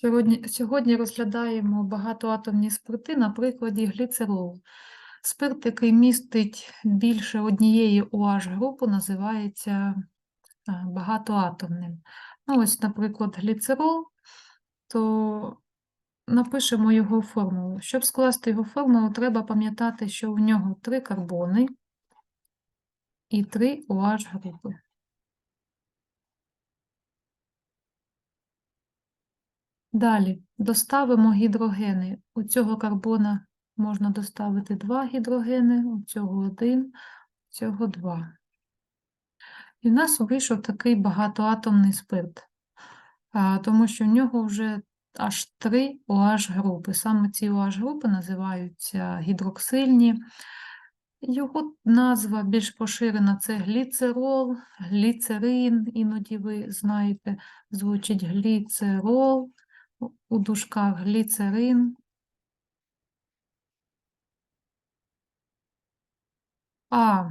Сьогодні, сьогодні розглядаємо багатоатомні спирти на прикладі гліцеролу. Спирт, який містить більше однієї OH групи, називається багатоатомним. Ну, ось, наприклад, гліцерол, то напишемо його формулу. Щоб скласти його формулу, треба пам'ятати, що у нього три карбони і три OH групи. Далі доставимо гідрогени. У цього карбона можна доставити два гідрогени, у цього один, у цього два. І в нас вийшов такий багатоатомний спирт, тому що в нього вже аж три OH групи. Саме ці OH групи називаються гідроксильні. Його назва більш поширена це гліцерол, гліцерин, іноді ви знаєте, звучить гліцерол, у- дужках гліцерин. А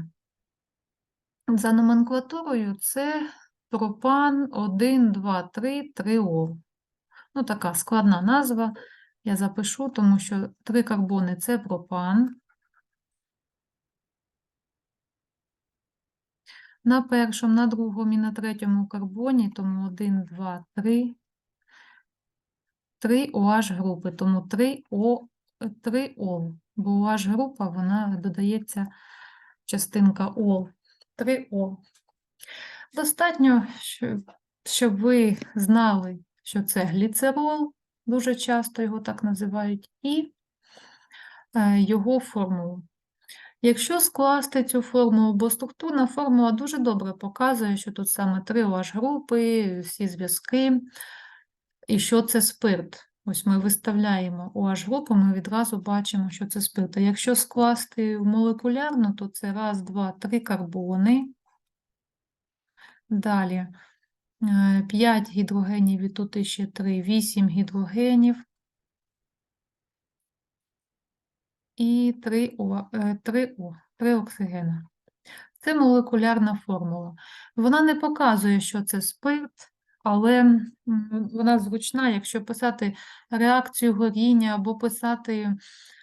за номенклатурою це пропан 1, 2, 3, 3О. Ну, така складна назва. Я запишу, тому що три карбони це пропан. На першому, на другому і на третьому карбоні, тому 1, 2, 3. 3 OH групи, тому 3 О, 3 Ол, бо OH група, вона додається частинка Ол. 3 О. Достатньо, щоб, ви знали, що це гліцерол, дуже часто його так називають, і е, його формулу. Якщо скласти цю формулу, бо структурна формула дуже добре показує, що тут саме три OH групи, всі зв'язки, і що це спирт. Ось ми виставляємо OH групу, ми відразу бачимо, що це спирт. А якщо скласти в молекулярну, то це раз, два, три карбони. Далі 5 гідрогенів і тут іще 3, 8 гідрогенів. І 3 О, 3 О, 3 оксигена. Це молекулярна формула. Вона не показує, що це спирт, але вона зручна, якщо писати реакцію горіння або писати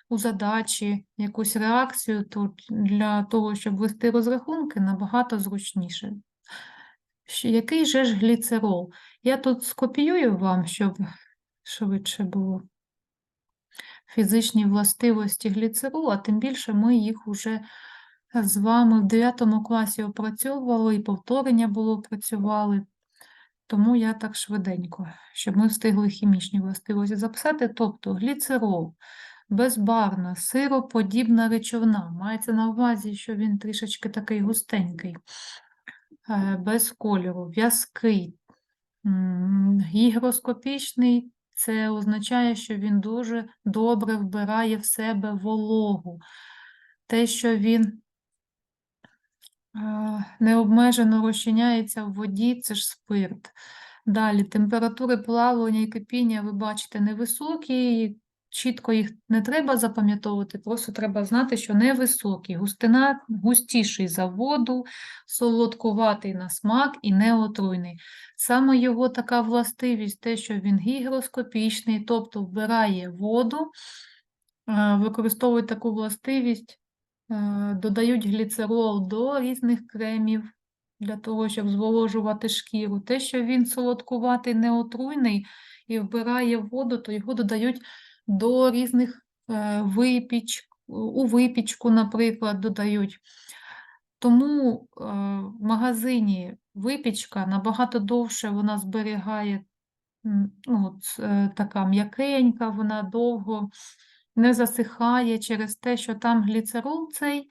у задачі якусь реакцію, то для того, щоб вести розрахунки, набагато зручніше. Який же ж гліцерол? Я тут скопіюю вам, щоб швидше було фізичні властивості гліцеролу, а тим більше ми їх уже з вами в 9 класі опрацьовували, і повторення було опрацювали. Тому я так швиденько, щоб ми встигли хімічні властивості записати. Тобто гліцерол, безбарна, сироподібна речовина. Мається на увазі, що він трішечки такий густенький, е, без кольору, в'язкий, гігроскопічний. Це означає, що він дуже добре вбирає в себе вологу. Те, що він необмежено розчиняється в воді, це ж спирт. Далі температури плавлення і кипіння, ви бачите, невисокі, чітко їх не треба запам'ятовувати, просто треба знати, що невисокі. Густина густіший за воду, солодкуватий на смак і неотруйний. Саме його така властивість, те, що він гігроскопічний, тобто вбирає воду, використовують таку властивість, додають гліцерол до різних кремів для того, щоб зволожувати шкіру. Те, що він солодкуватий, неотруйний і вбирає воду, то його додають до різних е, випіч, у випічку, наприклад, додають. Тому е, в магазині випічка набагато довше вона зберігає, ну, е, така м'якенька, вона довго не засихає через те, що там гліцерол цей,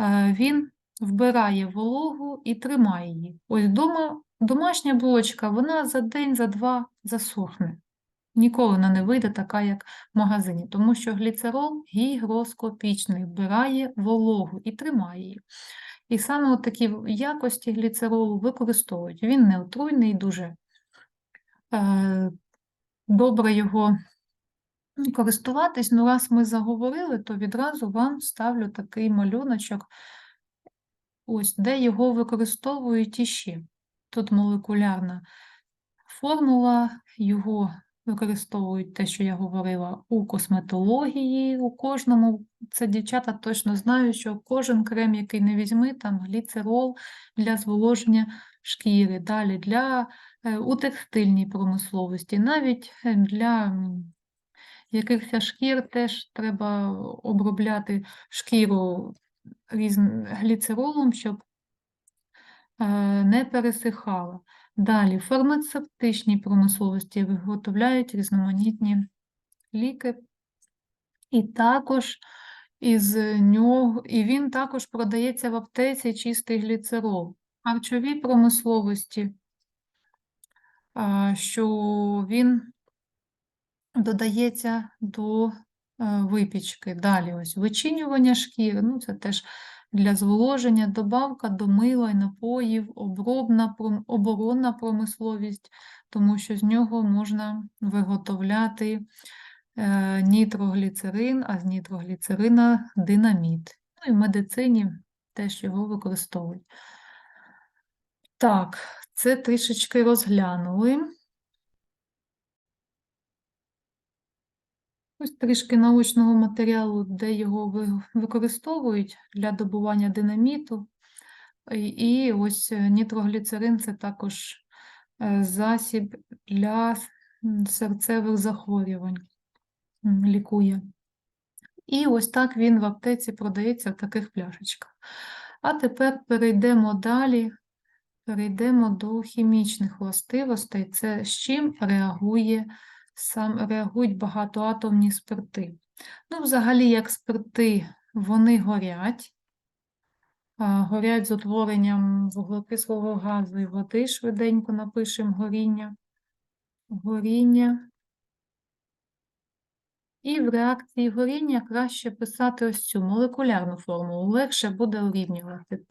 е, він вбирає вологу і тримає її. Ось дома, домашня булочка, вона за день, за два засохне. Ніколи вона не вийде така, як в магазині, тому що гліцерол гігроскопічний, вбирає вологу і тримає її. І саме от такі якості гліцеролу використовують. Він неотруйний, дуже е, добре його користуватись. Ну, раз ми заговорили, то відразу вам ставлю такий малюночок, ось, де його використовують іще. Тут молекулярна формула, його використовують те, що я говорила у косметології. У кожному це дівчата точно знають, що кожен крем, який не візьми, там гліцерол для зволоження шкіри, далі для е, у текстильній промисловості, навіть е, для якихось шкір теж треба обробляти шкіру різн... гліцеролом, щоб е, не пересихала. Далі, в фармацевтичній промисловості виготовляють різноманітні ліки, і також із нього, і він також продається в аптеці чистий гліцерол. В харчовій промисловості, що він додається до е, випічки. Далі ось вичинювання шкіри, ну це теж для зволоження, добавка до мила й напоїв, обробна, оборонна промисловість, тому що з нього можна виготовляти е, нітрогліцерин, а з нітрогліцерина динаміт. Ну і в медицині теж його використовують. Так, це трішечки розглянули. Ось трішки научного матеріалу, де його використовують для добування динаміту. І, ось е, нітрогліцерин це також е, засіб для серцевих захворювань, лікує. І ось так він в аптеці продається в таких пляшечках. А тепер перейдемо далі. Перейдемо до хімічних властивостей. Це з чим реагує сам реагують багатоатомні спирти. Ну, взагалі, як спирти, вони горять, горять з утворенням вуглекислого газу і води, швиденько напишемо горіння, горіння. І в реакції горіння краще писати ось цю молекулярну формулу, легше буде урівнювати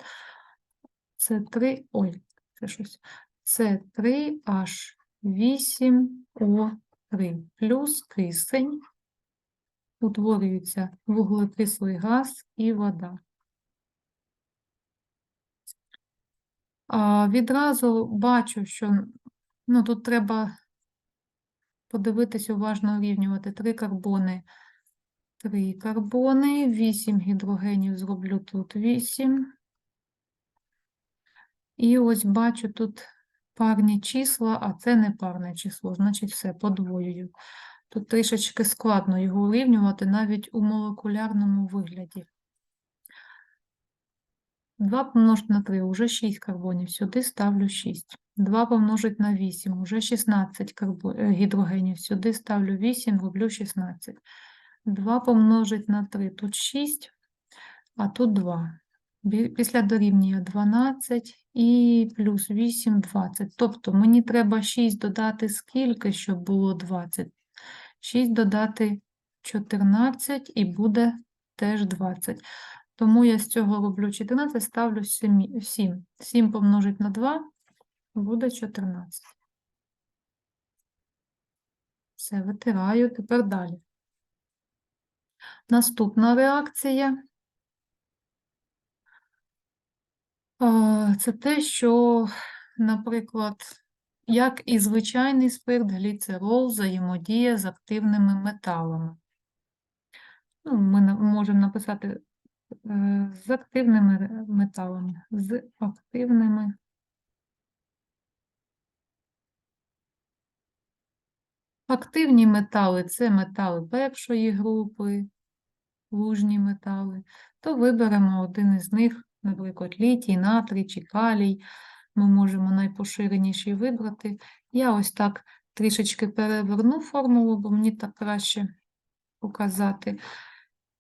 це 3 ой, це щось. С3H8O 3 плюс кисень, утворюється вуглекислий газ і вода. А Відразу бачу, що ну, тут треба подивитися уважно урівнювати три карбони, три карбони, вісім гідрогенів зроблю тут вісім. І ось бачу тут парні числа, а це не парне число, значить все, подвоюю. Тут трішечки складно його урівнювати навіть у молекулярному вигляді. 2 помножити на 3, уже 6 карбонів, сюди ставлю 6. 2 помножити на 8, уже 16 карбо... е, гідрогенів, сюди ставлю 8, роблю 16. 2 помножити на 3, тут 6, а тут 2. Після дорівнює 12 і плюс 8 – 20. Тобто мені треба 6 додати скільки, щоб було 20. 6 додати 14 і буде теж 20. Тому я з цього роблю 14, ставлю 7. 7, 7 помножить на 2 буде 14. Все, витираю. Тепер далі. Наступна реакція. А, Це те, що, наприклад, як і звичайний спирт, гліцерол взаємодіє з активними металами. Ну, ми можемо написати е, з активними металами, з активними. Активні метали це метали першої групи, лужні метали, то виберемо один із них, наприклад, літій, натрій чи калій. Ми можемо найпоширеніший вибрати. Я ось так трішечки переверну формулу, бо мені так краще показати.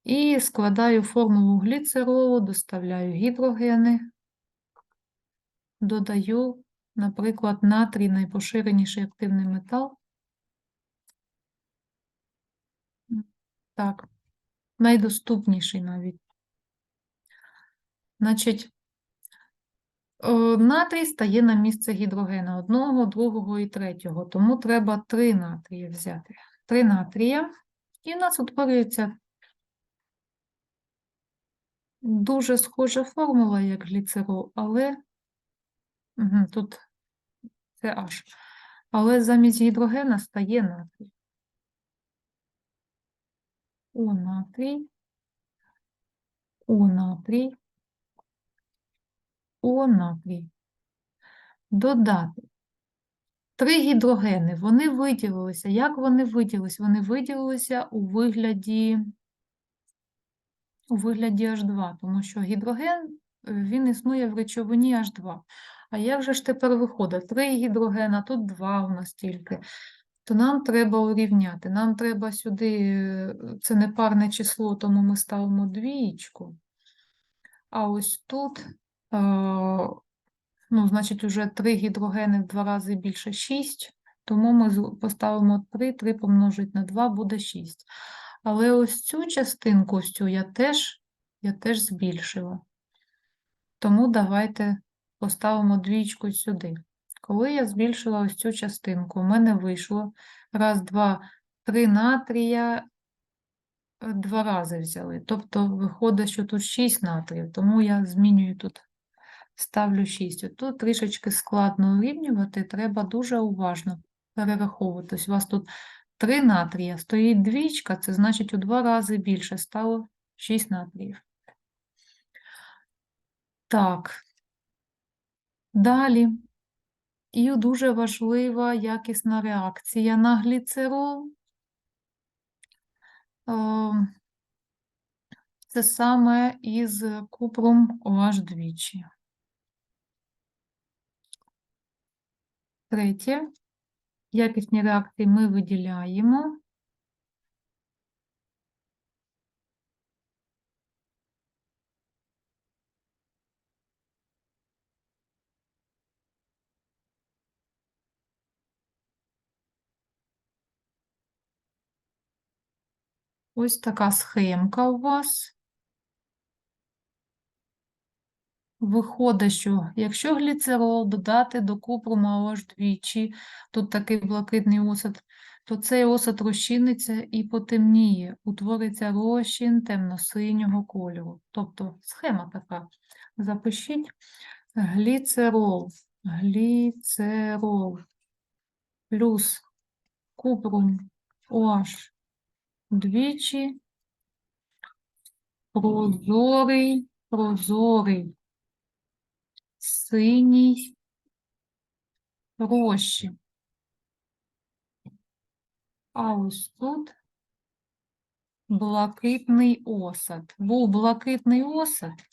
І складаю формулу гліцеролу, доставляю гідрогени, додаю, наприклад, натрій, найпоширеніший активний метал. Так, найдоступніший навіть. Значить, е, натрій стає на місце гідрогена одного, другого і третього, тому треба три натрії взяти. Три натрія, і в нас утворюється дуже схожа формула, як гліцерол, але тут це H. Але замість гідрогена стає натрій. О натрій, О натрій, О. Додати. Три гідрогени, вони виділилися. Як вони виділилися? Вони виділилися у вигляді, у вигляді H2, тому що гідроген е, він існує в речовині H2. А як же ж тепер виходить? Три гідрогена, тут два у нас тільки. То нам треба урівняти. Нам треба сюди, е, це не парне число, тому ми ставимо двієчку. А ось тут, ну, значить, уже 3 гідрогени в два рази більше 6, тому ми поставимо 3, 3 помножить на 2 буде 6. Але ось цю частинку, ось цю я теж, я теж збільшила. Тому давайте поставимо двічку сюди. Коли я збільшила ось цю частинку, у мене вийшло раз, два, три натрія е, два рази взяли. Тобто виходить, що тут 6 натріїв, тому я змінюю тут, ставлю 6. От Тут трішечки складно урівнювати, треба дуже уважно перераховувати. Ось У вас тут 3 натрія, стоїть двічка, це значить у два рази більше стало 6 натріїв. Так. Далі. І дуже важлива якісна реакція на гліцерол. Е, Це саме із купром OH двічі. Третє. Якісні реакції ми виділяємо. Ось така схемка у вас. Виходить, що якщо гліцерол додати до купруму аж двічі, тут такий блакитний осад, то цей осад розчиниться і потемніє, утвориться розчин темно-синього кольору. Тобто схема така. Запишіть гліцерол, гліцерол плюс купрум OH двічі, прозорий, прозорий, синій розчин. А ось тут блакитний осад. Був блакитний осад.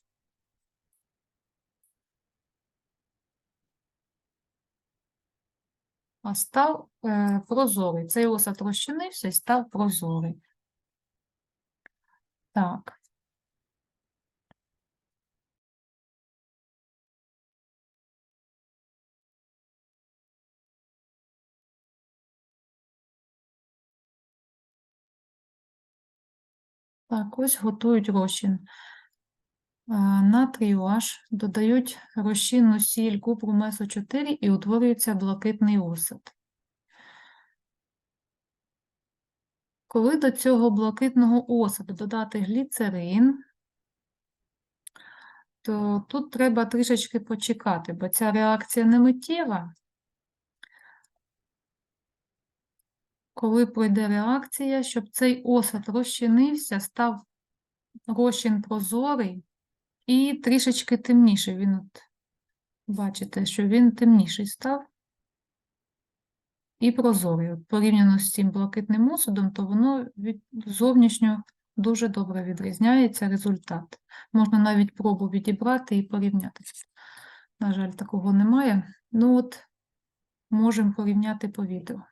А став е, прозорий. Цей осад розчинився і став прозорий. Так. Так, ось готують розчин. Е, Натрій OH додають розчинну сіль купру месо 4 і утворюється блакитний осад. Коли до цього блакитного осаду додати гліцерин, то тут треба трішечки почекати, бо ця реакція не миттєва. Коли пройде реакція, щоб цей осад розчинився, став розчин прозорий і трішечки темніший. Він от, бачите, що він темніший став і прозорий. От, порівняно з цим блакитним осадом, то воно від, зовнішньо дуже добре відрізняється результат. Можна навіть пробу відібрати і порівняти. На жаль, такого немає. Ну от, можемо порівняти по відео.